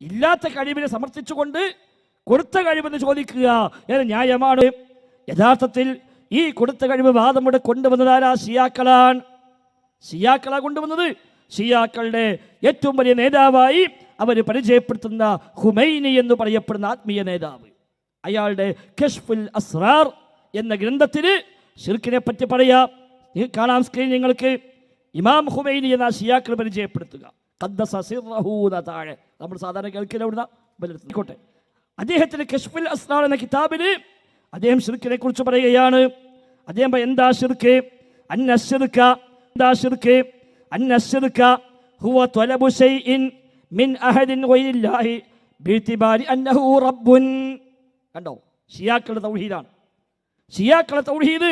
ഇല്ലാത്ത കഴിവിനെ സമർത്ഥിച്ചുകൊണ്ട് കൊടുത്ത കഴിവെന്ന് ചോദിക്കുക ഏത് ന്യായമാണ്? യഥാർത്ഥത്തിൽ ഈ കൊടുത്ത കഴിവ് വാദം ഇവിടെ കൊണ്ടുവന്നതാരാ? സിയാക്കളാണ് ഷിയാക്കളാ കൊണ്ടുവന്നത്. ഷിയാക്കളുടെ ഏറ്റവും വലിയ നേതാവായി അവർ പരിചയപ്പെടുത്തുന്ന ഹുമൈനി എന്ന് പറയപ്പെടുന്ന ആത്മീയ നേതാവ്. അയാളുടെ കഷ്ഫുൽ അസ്രാർ എന്ന ഗ്രന്ഥത്തിൽ ഷിർക്കിനെ പറ്റി പറയാം കാണാം സ്ക്രീൻ നിങ്ങൾക്ക്. ഇമാം ഹുമൈനി എന്ന ഷിയാക്കൾ പരിചയപ്പെടുത്തുക. ഖദ്ദസ സസിറഹൂന താഴെ. നമ്മൾ സാധാരണ കേൾക്കില്ല അവിടുന്ന് ബലർത്തിക്കോട്ടെ അദ്ദേഹത്തിന് കഷ്ഫുൽ അസ്രാർ എന്ന കിതാബിൽ അദ്ദേഹം ഷിർക്കിനെ കുറിച്ച് പറയുകയാണ്. അദ്ദേഹം എന്താ ഷിർക്ക് അന്ന ഷിർക്ക എന്താ ഷിർക്ക് അന്ന ഷിർക്ക ഹുവ ത്വലബു ഷൈഇൻ മിൻ അഹദിൻ ഗൈരില്ലാഹി ബിഇതിബാരി അന്നഹു റബ്ബുൻ. കണ്ടോ? ഷിയാക്കളുടെ തൗഹീദാണ്. ഷിയാക്കളുടെ തൗഹീദ്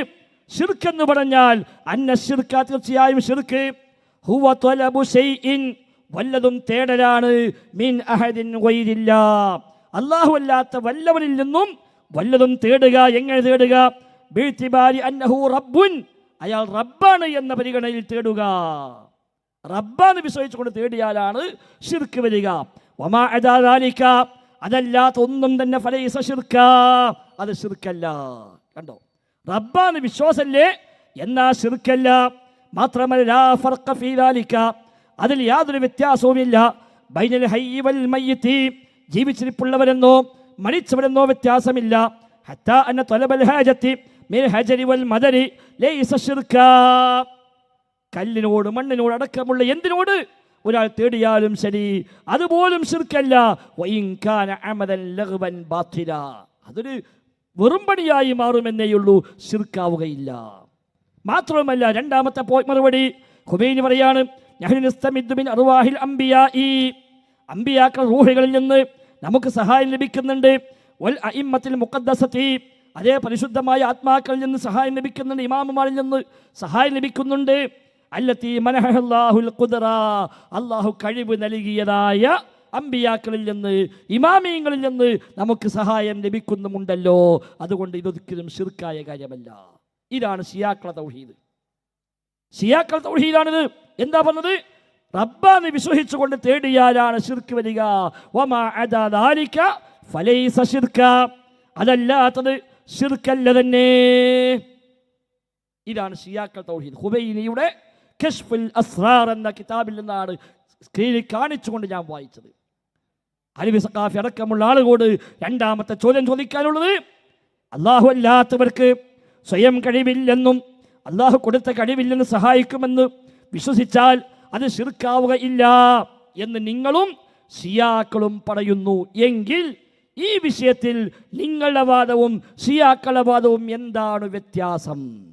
ഷിർക്ക് എന്ന് പറഞ്ഞാൽ അന്ന ഷിർക്ക തീർച്ചയായും ഷിർക്ക് ഹുവ ത്വലബു ശൈഇൻ വല്ലതും തേടലാണ്. മീൻ അഹദിൻ വൈരില്ല അല്ലാഹു അല്ലാത്ത വല്ലവനിൽ നിന്നും വല്ലതും തേടുക എങ്ങനെ തേടുക? അന്നഹു റബ്ബുൻ. അയാൾ റബ്ബാണ് എന്ന പരിഗണനയിൽ തേടുക. റബ്ബാന്ന് വിശ്വസിച്ചുകൊണ്ട് തേടിയാലാണ് ശിർക്ക് വരിക. വമാ അതല്ലാത്ത ഒന്നും തന്നെ ഫലൈസ ഷിർക്ക അത് ശിർക്കല്ല. കണ്ടോ? റബ്ബാന്ന് വിശ്വാസല്ലേ? എന്നാ ശിർക്കല്ല. മാത്രമല്ല അതിൽ യാതൊരു വ്യത്യാസവുമില്ല. ബൈനൽ ഹൈവൽ മയ്യത്തി. ജീവിച്ചിരിപ്പുള്ളവരെന്നോ മരിച്ചവരെന്നോ വ്യത്യാസമില്ല. ഹത്താ അന്ന തൊലബൽ ഹാജത്തി മിൽ ഹജരി വൽ മദരി ലൈസ കല്ലിനോട് മണ്ണിനോട് അടക്കമുള്ള എന്തിനോട്? ഒരാൾ തേടിയാലും ശരി അതുപോലും ശിർക്കല്ല അതൊരു വെറും പണിയായി മാറുമെന്നേയുള്ളൂ ശിർക്കാവുകയില്ല മാത്രവുമല്ല രണ്ടാമത്തെ പോയി മറുപടി. ഖുബൈനി പറയാണ് അമ്പിയാക്കൾ റൂഹുകളിൽ നിന്ന് നമുക്ക് സഹായം ലഭിക്കുന്നുണ്ട്. വൽ അഇമ്മത്തിൽ മുഖദ്ദസത്തി. അതേ പരിശുദ്ധമായ ആത്മാക്കളിൽ നിന്ന് സഹായം ലഭിക്കുന്നുണ്ട്. ഇമാമുമാരിൽ നിന്ന് സഹായം ലഭിക്കുന്നുണ്ട്. അല്ലത്തി മനഹുൽ ഖുദറ. അള്ളാഹു കഴിവ് നൽകിയതായ അമ്പിയാക്കളിൽ നിന്ന് ഇമാമിയങ്ങളിൽ നിന്ന് നമുക്ക് സഹായം ലഭിക്കുന്നുമുണ്ടല്ലോ. അതുകൊണ്ട് ഇതൊരിക്കലും ശിർക്കായ കാര്യമല്ല. ഇതാണ് ഷിയാക്കള തൗഹീദ്. ഷിയാക്കൾ തൗഹീദാണിത്. എന്താ പറഞ്ഞത്? റബ്ബാന്ന് വിശ്വസിച്ചുകൊണ്ട് തേടിയാലാണ് ശിർക്ക് വരിക. അതല്ലാത്തത് ശിർക്കല്ല തന്നെ. ഇതാണ് ഷിയാക്കൾ തൗഹീദ്. ഹുബൈനിയുടെ കഷ്ഫുൽ അസ്റാർ എന്ന കിതാബിൽ നിന്നാണ് സ്ക്രീനിൽ കാണിച്ചുകൊണ്ട് ഞാൻ വായിച്ചത്. അലിബി സഖാഫി അടക്കമുള്ള ആളുകളോട് രണ്ടാമത്തെ ചോദ്യം ചോദിക്കാനുള്ളത് അള്ളാഹു അല്ലാത്തവർക്ക് സ്വയം കഴിവില്ലെന്നും അള്ളാഹു കൊടുത്ത കഴിവില്ലെന്ന് സഹായിക്കുമെന്ന് വിശ്വസിച്ചാൽ അത് ശിർക്കാവുകയില്ല എന്ന് നിങ്ങളും സിയാക്കളും പറയുന്നു. എങ്കിൽ ഈ വിഷയത്തിൽ നിങ്ങളുടെ വാദവും ഷിയാക്കളുടെ വാദവും എന്താണ് വ്യത്യാസം?